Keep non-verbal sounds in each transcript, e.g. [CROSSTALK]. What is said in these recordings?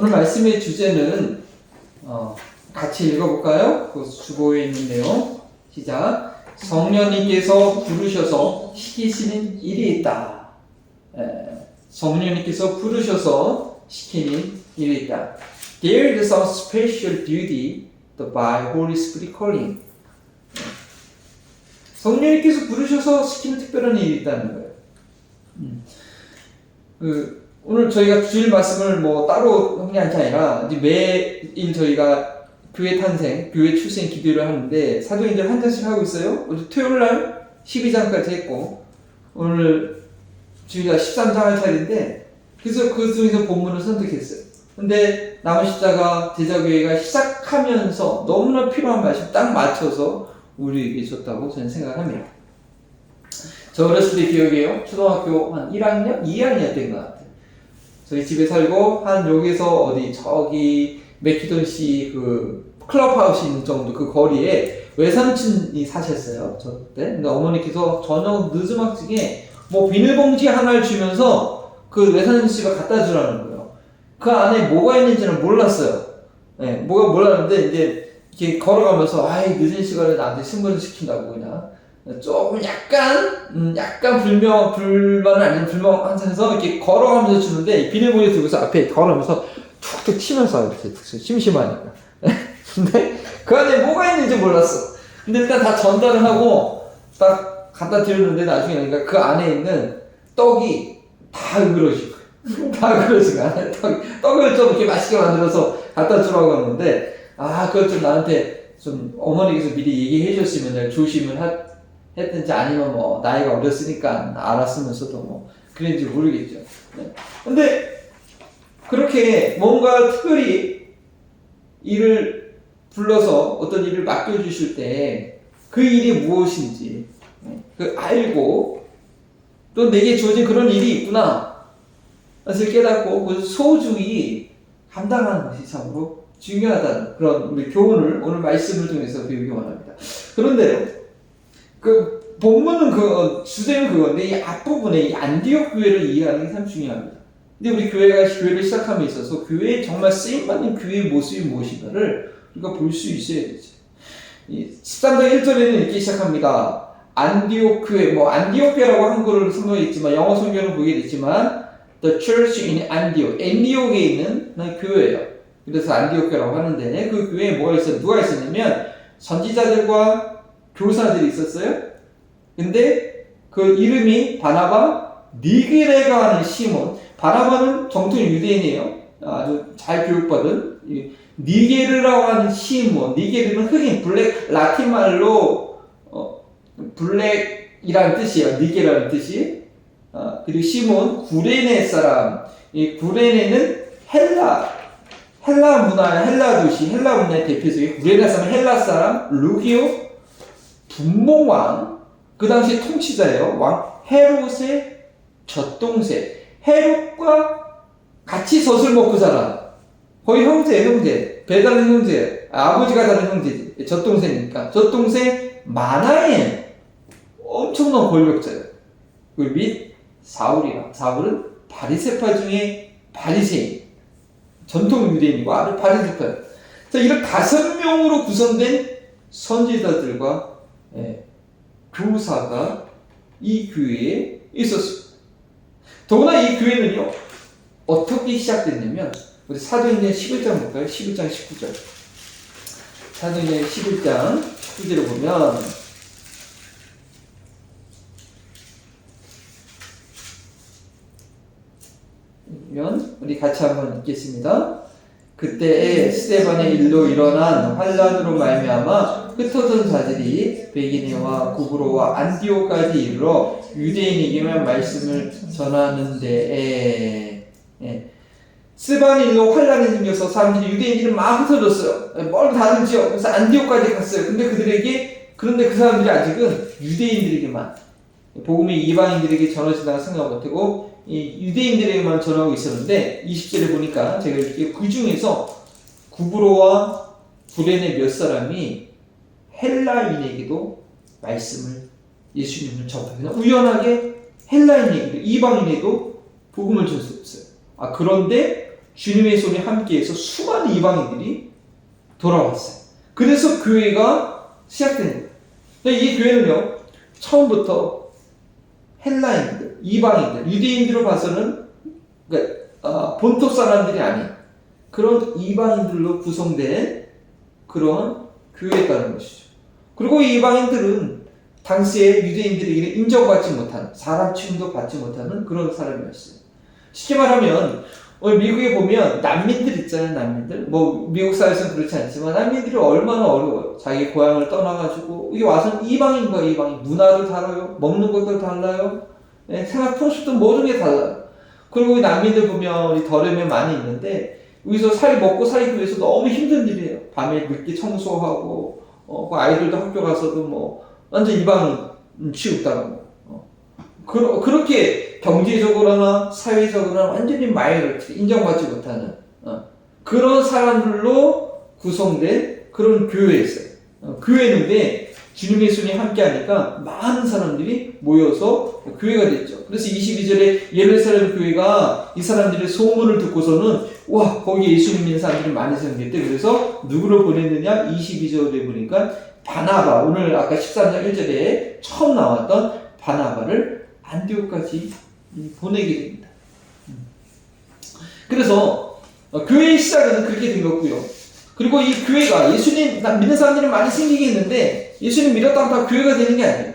오늘 말씀의 주제는 어, 같이 읽어볼까요? 그 주보에 있는 내용 시작. 성령님께서 부르셔서 시키시는 일이 있다. 에, 성령님께서 부르셔서 시키는 일이 있다. There is some special duty by Holy Spirit calling. 성령님께서 부르셔서 시키는 특별한 일이 있다는 거예요. 음. 그 오늘 저희가 주일 말씀을 뭐 따로 하는 게 아니라 이제 매일 저희가 교회 탄생, 교회 출생 기도를 하는데 사도인들 한 장씩 하고 있어요. 어제 토요일 날 12장까지 했고 오늘 주일날 13장 할 차례인데 그래서 그 중에서 본문을 선택했어요. 근데 남은 십자가 제자교회가 시작하면서 너무나 필요한 말씀 딱 맞춰서 우리에게 줬다고 저는 생각합니다. 저 어렸을 때 기억해요. 초등학교 한 1학년, 2학년 때인 것 같아요. 저희 집에 살고 한 여기서 어디 저기 맥키돈씨 그 클럽하우스 있는 정도 그 거리에 외삼촌이 사셨어요. 저 때. 근데 어머니께서 저녁 늦은막중에 뭐 비닐봉지 하나를 주면서 그 외삼촌 씨가 갖다 주라는 거예요. 그 안에 뭐가 있는지는 몰랐어요. 네, 뭐가 몰랐는데 이제 이렇게 걸어가면서 아이 늦은 시간에 나한테 승부를 시킨다고 그냥 조금 약간 음, 약간 불명 불만은 아니면 불명한 상태에서 이렇게 걸어가면서 주는데 비닐봉지 들고서 앞에 걸어가면서 툭툭 치면서 이렇게 심심하니까. [LAUGHS] 근데 그 안에 뭐가 있는지 몰랐어. 근데 일단 다 전달을 하고 딱 갖다 드렸는데 나중에 그러니까 그 안에 있는 떡이 다 으그러지고 [LAUGHS] 다 으그러지고 안에 떡, 떡을 좀 이렇게 맛있게 만들어서 갖다 주라고 하는데 아 그걸 좀 나한테 좀 어머니께서 미리 얘기해 줬으면 조심을 하, 했든지 아니면 뭐 나이가 어렸으니까 알았으면서도 뭐 그랬는지 모르겠죠. 네. 근데 그렇게 뭔가 특별히 일을 불러서 어떤 일을 맡겨주실 때 그 일이 무엇인지 네, 그 알고 또 내게 주어진 그런 일이 있구나 것을 깨닫고 그 소중히 감당하는 것이 참으로 중요하다는 그런 우리 교훈을 오늘 말씀을 통해서 배우기 원합니다. 그런데요. 그 본문은 그 주제는 그건데 이 앞부분에 이 안디옥 교회를 이해하는 게 참 중요합니다. 근데 우리 교회가 교회를 시작함에 있어서 교회에 정말 쓰임 받는 교회의 모습이 무엇인가를 우리가 볼 수 있어야 되죠. 이 13장 1절에는 이렇게 시작합니다. 안디옥 교회, 뭐 안디옥 교회라고 한글을 성경에 있지만 영어 성경은 보게 되지만 The Church in Antioch, 안디옥에 있는 교회예요. 그래서 안디옥 교회라고 하는데 그 교회에 뭐가 있어? 누가 있었냐면 선지자들과 교사들이 있었어요. 근데 그 이름이 바나바 니게레가 하는 시몬. 바나바는 정통 유대인이에요. 아주 잘 교육받은 니게르라고 하는 시몬. 니게르는 흑인 블랙 라틴 말로 어, 블랙이라는 뜻이에요. 니게라는 뜻이. 어, 그리고 시몬 구레네 사람. 이 구레네는 헬라 헬라 문화, 헬라 도시, 헬라 문화의 대표적인 구레네 사람, 헬라 사람, 루기오 분봉왕, 그 당시 통치자예요. 왕 헤롯의 젖동생. 헤롯과 같이 젖을 먹고 자라. 거의 형제, 형제. 배다른 형제. 아, 아버지가 다른 형제지. 젖동생이니까. 젖동생 마나엔 엄청난 권력자예요. 그및 사울이라. 사울은 바리세파 중에 바리새인. 전통 아주 바리세파. 자, 이런 다섯 명으로 구성된 선지자들과 예, 교사가 이 교회에 있었습니다. 더구나 이 교회는요, 어떻게 시작됐냐면, 우리 사도행전 11장 볼까요? 11장 19절. 사도행전 11장 19절을 보면, 면 우리 같이 한번 읽겠습니다. 그때에 스테반의 일로 일어난 환란으로 말미암아 흩어진 자들이 베기니와 구브로와 안디오까지 이르러 유대인에게만 말씀을 전하는데 예. 스테반 일로 환란이 생겨서 사람들이 유대인들은 막 흩어졌어요. 멀리 다른 지역 그래서 안디오까지 갔어요. 근데 그들에게 그런데 그 사람들이 아직은 유대인들에게만 복음이 이방인들에게 전해진다고 생각 못하고 이 유대인들에게만 전하고 있었는데 20절에 보니까 제가 이렇게 그 중에서 구브로와 구레네 몇 사람이 헬라인에게도 말씀을 예수님을 전파해요. 그냥 우연하게 헬라인에게도 이방인에도 복음을 전수했어요. 아 그런데 주님의 손이 함께해서 수많은 이방인들이 돌아왔어요. 그래서 교회가 시작된 거예요. 근데 이 교회는요, 처음부터 헬라인들, 이방인들, 유대인들로 봐서는 그러니까 어, 본토 사람들이 아닌 그런 이방인들로 구성된 그런 교회였다는 것이죠. 그리고 이 이방인들은 당시에 유대인들에게 인정받지 못하는 사람 취급도 받지 못하는 그런 사람이었어요. 쉽게 말하면 오늘 미국에 보면 난민들 있잖아요, 난민들. 뭐 미국 사회에서는 그렇지 않지만 난민들이 얼마나 어려워요. 자기 고향을 떠나가지고 이게 와서 이방인과 이방인 문화도 달라요, 먹는 것도 달라요, 네, 생활 풍습도 모든 게 달라요. 그리고 이 난민들 보면 우리 더레면 많이 있는데 여기서 살 먹고 살기 위해서 너무 힘든 일이에요. 밤에 늦게 청소하고 어, 그 아이들도 학교 가서도 뭐 완전 이방인 취급당하고 어. 그, 그렇게 경제적으로나 사회적으로나 완전히 마이너리티 인정받지 못하는 어, 그런 사람들로 구성된 그런 교회였어요. 어, 교회인데 주님의 손이 함께 하니까 많은 사람들이 모여서 교회가 됐죠. 그래서 22절에 예루살렘 교회가 이 사람들의 소문을 듣고서는 와 거기 예수님 믿는 사람들이 많이 생겼대. 그래서 누구를 보냈느냐? 22절에 보니까 바나바 오늘 아까 13장 1절에 처음 나왔던 바나바를 안디옥까지 보내게 됩니다. 음. 그래서 어, 교회의 시작은 그렇게 된 거고요. 그리고 이 교회가 예수님 믿는 사람들이 많이 생기게 했는데 예수님 믿었다고 다 교회가 되는 게 아니에요.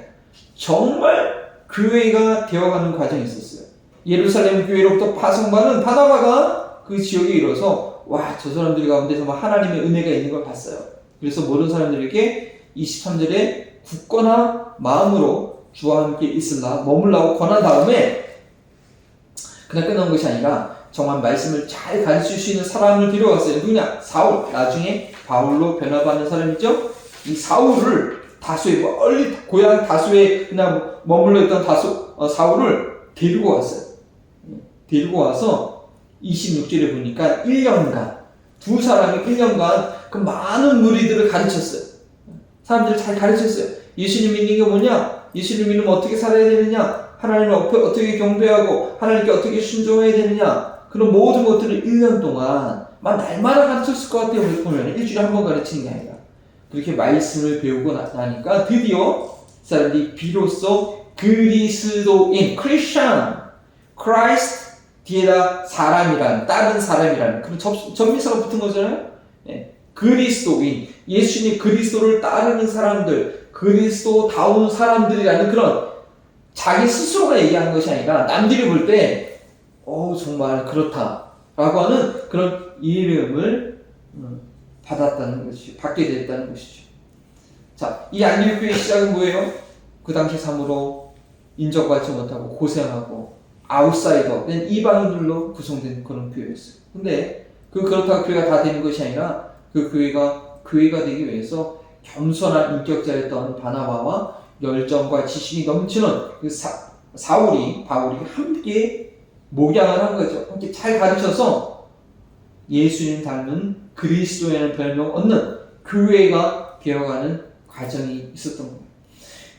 정말 교회가 되어가는 과정이 있었어요. 예루살렘 교회로부터 파송받은 바나바가 그 지역에 이뤄서 와 저 사람들 가운데서 막 하나님의 은혜가 있는 걸 봤어요. 그래서 모든 사람들에게 23절에 굳건한 마음으로 주와 함께 있으라 머물라고 권한 다음에 그냥 끝난 것이 아니라 정말 말씀을 잘 가르칠 수 있는 사람을 데려왔어요. 누구냐? 사울. 나중에 바울로 변화받는 사람이죠. 이 사울을 다수의 멀리 고향 다수에 그냥 머물러 있던 다수 어, 사울을 데리고 왔어요. 데리고 와서 26절에 보니까 1년간 두 사람이 1년간 그 많은 무리들을 가르쳤어요. 사람들을 잘 가르쳤어요. 예수님 믿는 게 뭐냐? 예수님 믿으면 어떻게 살아야 되느냐? 하나님을 어떻게 경배하고 하나님께 어떻게 순종해야 되느냐? 그런 모든 것들을 1년 동안 막 날마다 가르쳤을 것 같아요. 보면 일주일에 한 번 가르치는 게 아니라 그렇게 말씀을 배우고 나니까 드디어 사람들이 비로소 그리스도인 크리스천 크라이스트 뒤에다 사람이라는 다른 사람이라는 그런 접, 전미사가 붙은 거잖아요. 네. 그리스도인 예수님 그리스도를 따르는 사람들 그리스도다운 사람들이라는 그런 자기 스스로가 얘기하는 것이 아니라 남들이 볼 때 어, 정말 그렇다 라고 하는 그런 이름을 음, 받았다는 것이 받게 됐다는 것이죠. 자, 이 안디옥교의 시작은 뭐예요? 그 당시 삶으로 인정받지 못하고 고생하고 아웃사이더, 이방인들로 구성된 그런 교회였어요. 근데 그 그렇다고 교회가 다 되는 것이 아니라 그 교회가 교회가 되기 위해서 겸손한 인격자였던 바나바와 열정과 지식이 넘치는 그 사, 사울이 바울이 함께 목양을 한 거죠. 함께 잘 가르쳐서 예수님 닮은 그리스도라는 별명 얻는 교회가 되어가는 과정이 있었던 겁니다.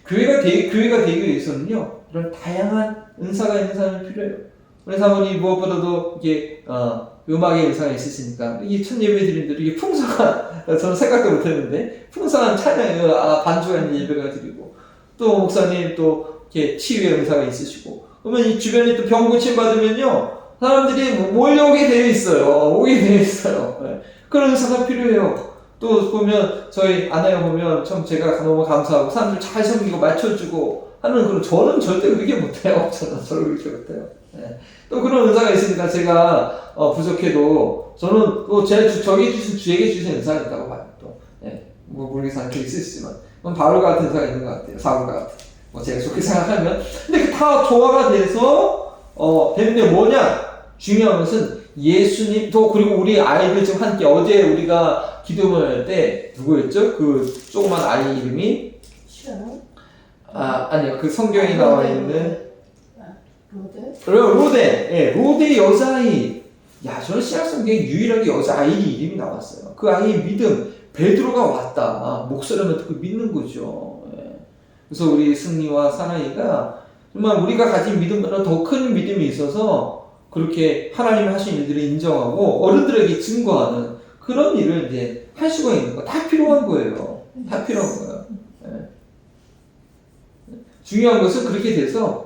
교회가 되, 교회가 되기 위해서는요, 이런 다양한 은사가 있는 사람이 필요해요. 우리 사모님 무엇보다도 이게, 어, 음악의 은사가 있으시니까, 이게 첫 예배 드린데도 이게 풍성한, [LAUGHS] 저는 생각도 못 했는데, 풍성한 찬양, 아, 반주가 있는 예배가 드리고, 또 목사님 또 이렇게 치유의 은사가 있으시고, 그러면 이 주변에 또 병 고침 받으면요, 사람들이 몰려오게 되어 있어요. 오게 되어 있어요. 네. 그런 은사가 필요해요. 또 보면 저희 아내가 보면 참 제가 너무 감사하고 사람들 잘 섬기고 맞춰주고 하는 그런 저는 절대 그렇게 못해요. [LAUGHS] 저는 저를 그렇게 못해요. 네. 또 그런 은사가 있으니까 제가 어, 부족해도 저는 또 제, 저에게 주신 주에게 주신 은사가 있다고 봐요. 또 네. 뭐 모르겠어요. 그 있으시지만 그건 바울 같은 은사가 있는 것 같아요. 사울 같은. 뭐 제가 좋게 생각하면 근데 다 조화가 돼서 어 되는데 뭐냐 중요한 것은 예수님 또 그리고 우리 아이들 지금 함께 어제 우리가 기도문 할 때 누구였죠? 그 조그만 아이 이름이 아 아니요 그 성경에 나와 있는 로데? 로데 예 로데 여자아이 야 저는 신약 성경에 유일하게 여자아이 이름이 나왔어요 그 아이의 믿음 베드로가 왔다 목소리만 듣고 믿는 거죠 예. 그래서 우리 승리와 사나이가 정말 우리가 가진 믿음보다 더 큰 믿음이 있어서 그렇게 하나님이 하신 일들을 인정하고 어른들에게 증거하는 그런 일을 이제 할 수가 있는 거. 다 필요한 거예요. 다 필요한 거예요. 예. 중요한 것은 그렇게 돼서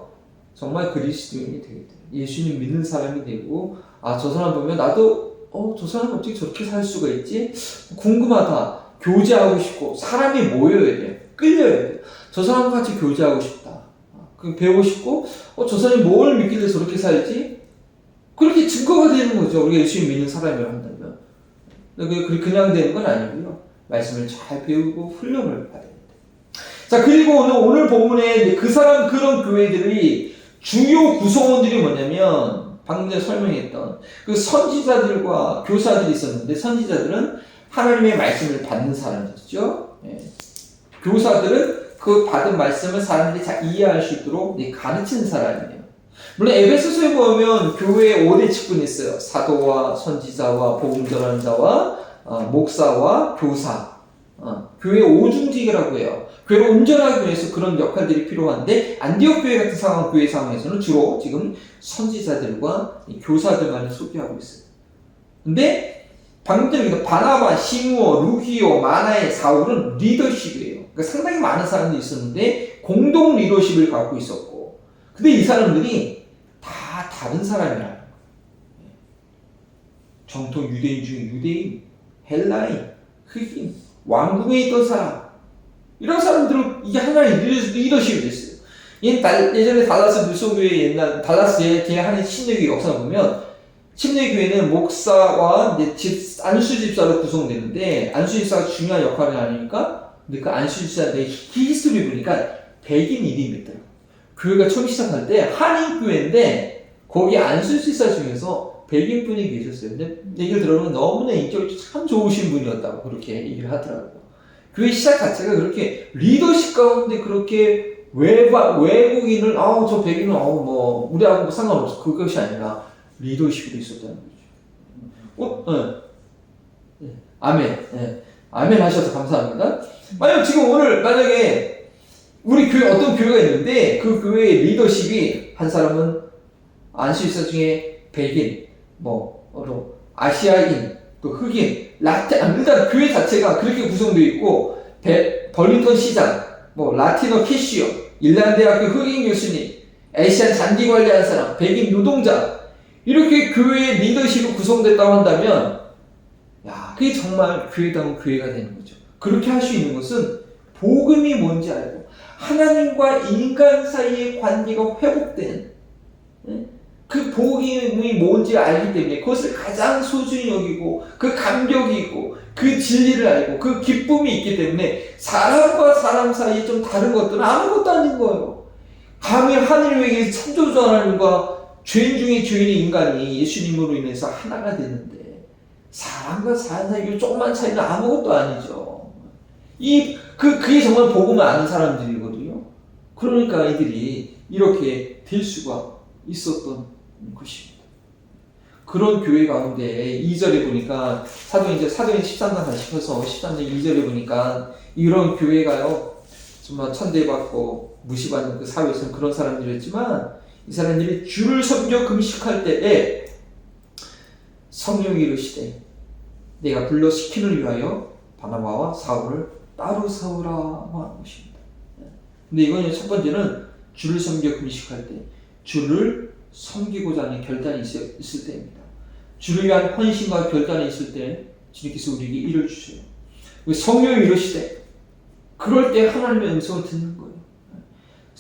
정말 그리스도인이 되게 돼요. 예수님 믿는 사람이 되고 아 저 사람 보면 나도 어 저 사람 어떻게 저렇게 살 수가 있지? 궁금하다. 교제하고 싶고 사람이 모여야 돼요. 끌려야 돼요. 저 사람과 같이 교제하고 싶다. 그 배우고 싶고 어 저 사람이 뭘 믿길래 저렇게 살지? 그렇게 증거가 되는 거죠. 우리가 예수님 믿는 사람이라 한다면. 근데 그 그냥 되는 건 아니고요. 말씀을 잘 배우고 훈련을 받아야 됩니다. 자 그리고 오늘 오늘 본문에 그 사람 그런 교회들이 주요 구성원들이 뭐냐면 방금 전에 설명했던 그 선지자들과 교사들이 있었는데 선지자들은 하나님의 말씀을 받는 사람이었죠. 예. 교사들은 그 받은 말씀을 사람들이 잘 이해할 수 있도록 네, 가르치는 사람이에요. 물론 에베소서에 보면 교회에 5대 직분이 있어요. 사도와 선지자와 복음 전하는 자와 어, 목사와 교사. 어, 교회 오중직이라고 해요. 교회를 온전하기 위해서 그런 역할들이 필요한데 안디옥 교회 같은 상황 교회 상황에서는 주로 지금 선지자들과 이 교사들만을 소개하고 있어요. 근데 방금 전에 그 바나바, 시므오, 루기오, 마나의 사울은 리더십이에요. 그러니까 상당히 많은 사람들이 있었는데 공동 리더십을 갖고 있었고 근데 이 사람들이 다 다른 사람이라 정통 유대인 중에 유대인, 헬라인, 흑인, 왕궁에 있던 사람 이런 사람들은 이게 하나의 리더- 리더십이 됐어요. 예전에 달라스 물소교회 옛날 달라스에 걔 하는 신뢰교 역사 보면 침례교회는 목사와 집, 안수 집사로 구성되는데 안수 집사가 중요한 역할을 하니까 근데 그 안수 집사의 히스토리 보니까 백인 1인이더라고. 교회가 처음 시작할 때 한인 교회인데 거기 안수 집사 중에서 백인 분이 계셨어요. 근데 얘기를 들어보면 너무나 인격이 참 좋으신 분이었다고 그렇게 얘기를 하더라고요. 교회 시작 자체가 그렇게 리더십 가운데 그렇게 외박 외국인을 아우 저 백인은 아우 뭐 우리하고 뭐 상관없어 그것이 아니라 리더십이 있었다는 거죠. 어, 예. 예. 아멘. 예. 아멘 하셔서 감사합니다. 만약 지금 오늘 만약에 우리 교회 어떤 교회가 있는데 그 교회의 리더십이 한 사람은 안수이사 중에 백인, 뭐 어, 아시아인, 또 흑인, 라틴 아, 일단 교회 자체가 그렇게 구성되어 있고 배- 벌링턴 시장, 뭐 라티노 캐시어, 일란대학교 흑인 교수님, 에시안 잔디 관리하는 사람, 백인 노동자 이렇게 교회의 리더십이 구성됐다고 한다면, 야, 그게 정말 교회다운 교회가 되는 거죠. 그렇게 할 수 있는 것은 복음이 뭔지 알고, 하나님과 인간 사이의 관계가 회복된, 예? 그 복음이 뭔지 알기 때문에 그것을 가장 소중히 여기고, 그 감격이 있고, 그 진리를 알고, 그 기쁨이 있기 때문에 사람과 사람 사이에 좀 다른 것들은 아무것도 아닌 거예요. 감히 하늘 외에 창조주 하나님과 죄인 중에 죄인의 인간이 예수님으로 인해서 하나가 되는데 사람과 사람 사이에 조그만 차이는 아무것도 아니죠. 이 그 그게 정말 복음을 아는 사람들이거든요. 그러니까 이들이 이렇게 될 수가 있었던 것입니다. 그런 교회 가운데 2절에 보니까 사도행 이제 사도행 13장 가시면서 13장 2절에 보니까 이런 교회가요 정말 천대받고 무시받는 그 사회에서는 그런 사람들이었지만 이 사람들이 주를 섬겨 금식할 때에 성령이 이르시되 내가 불러 시키를 위하여 바나바와 사울을 따로 세우라고 하는 것입니다. 근데 이건 첫 번째는 주를 섬겨 금식할 때 주를 섬기고자 하는 결단이 있을, 때입니다. 주를 위한 헌신과 결단이 있을 때 주님께서 우리에게 일을 주세요. 성령이 이르시되 그럴 때 하나님의 음성을 듣는 거예요.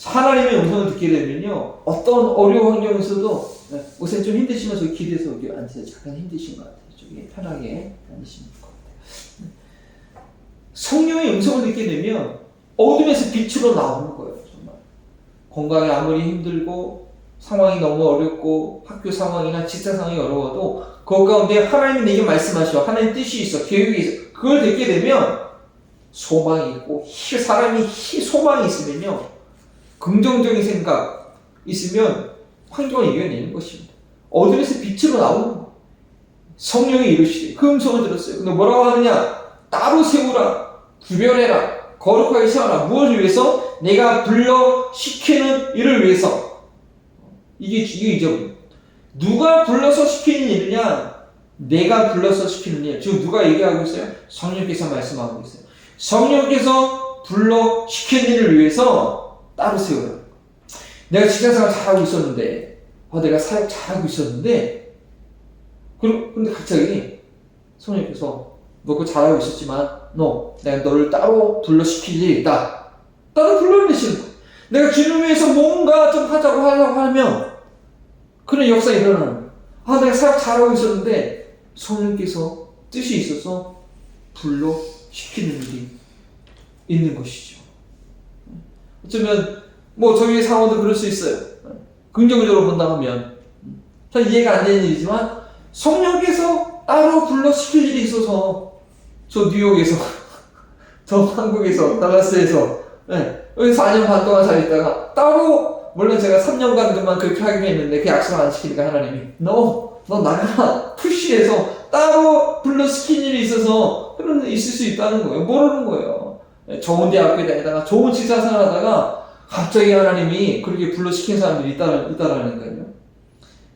하나님의 음성을 듣게 되면요 어떤 어려운 환경에서도 네, 우선 좀 힘드시면서 기대서 여기 앉으세요. 잠깐 힘드신 것 같아요. 저기 편하게 될것 같아요. 성령의 음성을 듣게 되면 어둠에서 빛으로 나오는 거예요. 정말 건강이 아무리 힘들고 상황이 너무 어렵고 학교 상황이나 직장 상황이 어려워도 그 가운데 하나님이 내게 말씀하셔 하나님 뜻이 있어 계획이 있어 그걸 듣게 되면 소망이 있고 희- 사람이 희- 소망이 있으면요 긍정적인 생각 있으면 환경을 이겨내는 것입니다. 어둠에서 빛으로 나오는 거. 성령이 이르시되 그 음성을 들었어요. 근데 뭐라고 하느냐? 따로 세우라, 구별해라, 거룩하게 세워라. 무엇을 위해서? 내가 불러 시키는 일을 위해서. 이게 이게 이제 누가 불러서 시키는 일이냐? 내가 불러서 시키는 일. 지금 누가 얘기하고 있어요? 성령께서 말씀하고 있어요. 성령께서 불러 시키는 일을 위해서 따로 세우라. 내가 직장생활 잘하고 있었는데, 어, 내가 사역 잘하고 있었는데, 그럼, 근데 갑자기 성령께서 너 그거 잘하고 있었지만, 너, 내가 너를 따로 불러 시킬 일이 있다. 따로 불러내시는 거야. 내가 주님 위해서 뭔가 좀 하자고 하려고 하면, 그런 역사가 일어나는. 아, 내가 사역 잘하고 있었는데, 성령께서 뜻이 있어서 불러 시키는 일이 있는 것이죠. 어쩌면, 뭐, 저희 상황도 그럴 수 있어요. 긍정적으로 본다 하면. 잘 이해가 안 되는 일이지만, 성령께서 따로 불러 시킬 일이 있어서, 저 뉴욕에서, [LAUGHS] 저 한국에서, 달라스에서, 네, 여기 4년 반 동안 잘 있다가, 따로, 물론 제가 3년간 그만 그렇게 하기로 했는데, 그 약속을 안 지키니까 하나님이, 너, 너 나가라. 푸시해서 따로 불러 시킨 일이 있어서, 그런 일 있을 수 있다는 거예요. 모르는 거예요. 네, 좋은 대학교에 다니다가, 좋은 직장 생활 하다가, 갑자기 하나님이 그렇게 불러 시킨 사람들이 있다, 있다라는 거예요.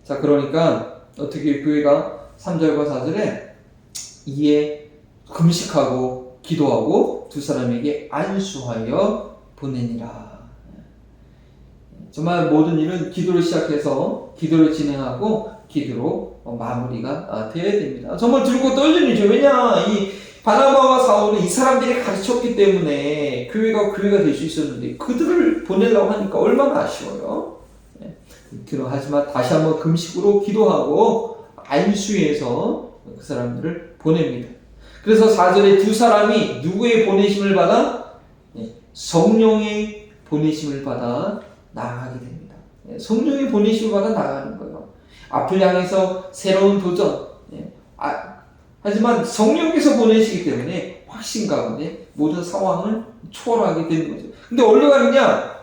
자, 그러니까, 어떻게 교회가 3절과 4절에 이에 금식하고 기도하고 두 사람에게 안수하여 보내니라. 정말 모든 일은 기도를 시작해서 기도를 진행하고 기도로 어, 마무리가 아, 되어야 됩니다. 정말 들고 떨리는 일이죠. 왜냐 이 바나바와 사울은 이 사람들이 가르쳤기 때문에 교회가 교회가 될 수 있었는데 그들을 보내려고 하니까 얼마나 아쉬워요. 네. 그러 하지만 다시 한번 금식으로 기도하고 안수해서 그 사람들을 보냅니다. 그래서 4절에 두 사람이 누구의 보내심을 받아? 네, 성령의 보내심을 받아 나아가게 됩니다. 네, 성령의 보내심을 받아 나아가는 거예요. 앞을 향해서 새로운 도전. 네, 아, 하지만 성령께서 보내시기 때문에 확신 가운데 모든 상황을 초월하게 되는 거죠. 근데 어디로 가느냐?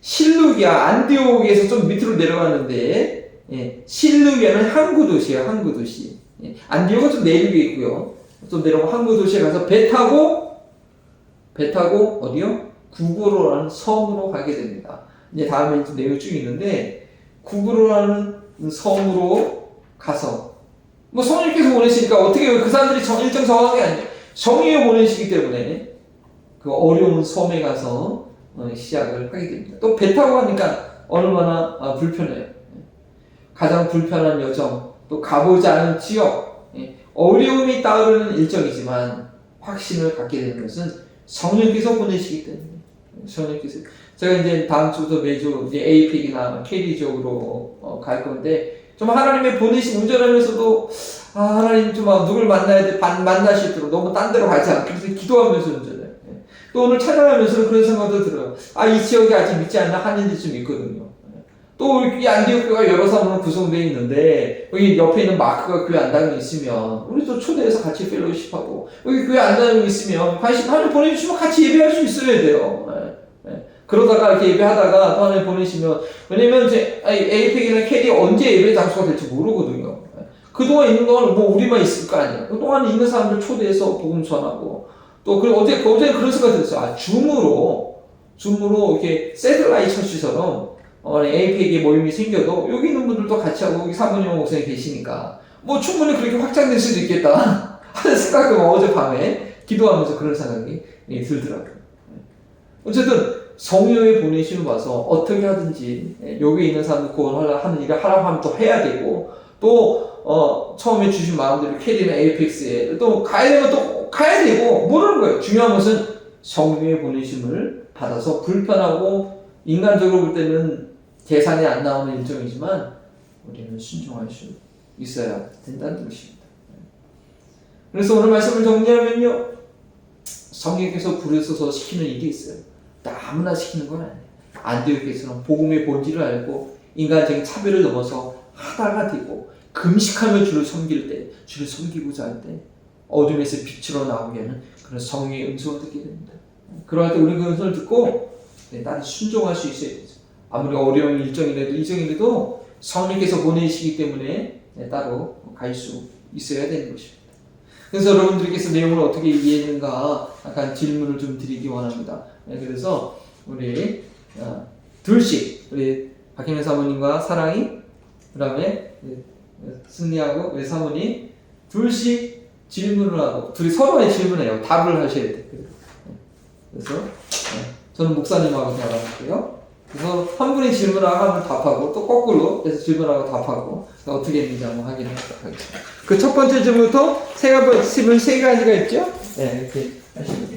실루기아, 안디옥에서 좀 밑으로 내려가는데, 예, 실루기아는 항구 도시예요, 항구 도시. 예, 안디옥은 좀 내륙에 있고요. 좀 내려가 항구 도시에 가서 배 타고, 배 타고, 어디요? 구구로라는 섬으로 가게 됩니다. 이제 다음에 좀 내용 쭉 있는데, 구구로라는 섬으로 가서, 뭐 성령께서 보내시니까 어떻게 그 사람들이 정, 일정 게 아니에요. 성령이 보내시기 때문에 그 어려운 섬에 가서 어, 시작을 하게 됩니다. 또 배 타고 가니까 얼마나 아, 불편해요. 가장 불편한 여정, 또 가보지 않은 지역, 예, 어려움이 따르는 일정이지만 확신을 갖게 되는 것은 성령께서 보내시기 때문에 성령께서 제가 이제 다음 주도 매주 이제 에이픽이나 KD 지역으로 어, 갈 건데 좀 하나님의 보내신 운전하면서도 아 하나님 좀 아, 누굴 만나야 돼 반- 만나실 때로 너무 딴 데로 가지 않게 그래서 기도하면서 운전해. 예. 또 오늘 찬양하면서 그런 생각도 들어요. 아 이 지역에 아직 믿지 않는 한인들이 좀 있거든요. 예. 또이 안디옥 교가 여러 사람으로 구성되어 있는데 여기 옆에 있는 마크가 교회 안 다니고 있으면 우리도 초대해서 같이 펠로우십하고 여기 교회 안 다니고 있으면 관심 하나님 보내주시면 같이 예배할 수 있어야 돼요. 예. 예. 그러다가 이렇게 예배하다가 또 하나님 보내시면 왜냐면 이제 에이펙이나 캐리 언제 예배 장소가 될지 모르거든요. 예. 그동안 있는 동안 뭐 우리만 있을 거 아니에요. 그동안 있는 사람들 초대해서 복음 전하고 또그 어제 어제 그런 생각 들었어요. 아 줌으로 줌으로 이렇게 세들라이 처치처럼 어, 에이펙에 모임이 생겨도 여기 있는 분들도 같이 하고 여기 사모님 목사님 계시니까 뭐 충분히 그렇게 확장될 수도 있겠다 [LAUGHS] 하는 생각이 어제 밤에 기도하면서 그런 생각이 예, 들더라고요. 예. 어쨌든 성령의 보내심을 봐서 어떻게 하든지 예, 여기 있는 사람들 구원하려 하는 일을 하라고 하면 또 해야 되고 또 어, 처음에 주신 마음대로 캐리나 에이펙스에 또 가야 되면 또 가야 되고 모르는 거예요. 중요한 것은 성령의 보내심을 받아서 불편하고 인간적으로 볼 때는 계산이 안 나오는 일정이지만 우리는 순종할 수 있어야 된다는 것입니다. 그래서 오늘 말씀을 정리하면요. 성령께서 부르셔서 시키는 일이 있어요. 아무나 시키는 건 아니에요. 안디옥에서는 복음의 본질을 알고 인간적인 차별을 넘어서 하다가 되고 금식하며 주를 섬길 때, 주를 섬기고자 할 때 어둠에서 빛으로 나오게 하는 그런 성령의 음성을 듣게 됩니다. 그러할 때 우리는 그 음성을 듣고 네, 나는 순종할 수 있어야 되죠. 아무리 어려운 일정이라도 일정이라도 성령께서 보내시기 때문에 네, 따로 갈 수 있어야 되는 것입니다. 그래서 여러분들께서 내용을 어떻게 이해했는가 약간 질문을 좀 드리기 원합니다. 네, 그래서 우리 어, 둘씩 우리 박혜민 사모님과 사랑이 그 다음에 승리하고 우리 사모님 둘씩 질문을 하고 둘이 서로의 질문해요. 답을 하셔야 돼요. 그래서 네, 저는 목사님하고 대화할게요. 그래서 한 분이 질문하고 하면 답하고 또 거꾸로 그래서 질문하고 답하고 어떻게 했는지 한번 확인하도록 하겠습니다. 그 첫 번째 질문부터 세 가지 질문 세 가지가 있죠? 네, 이렇게 하시면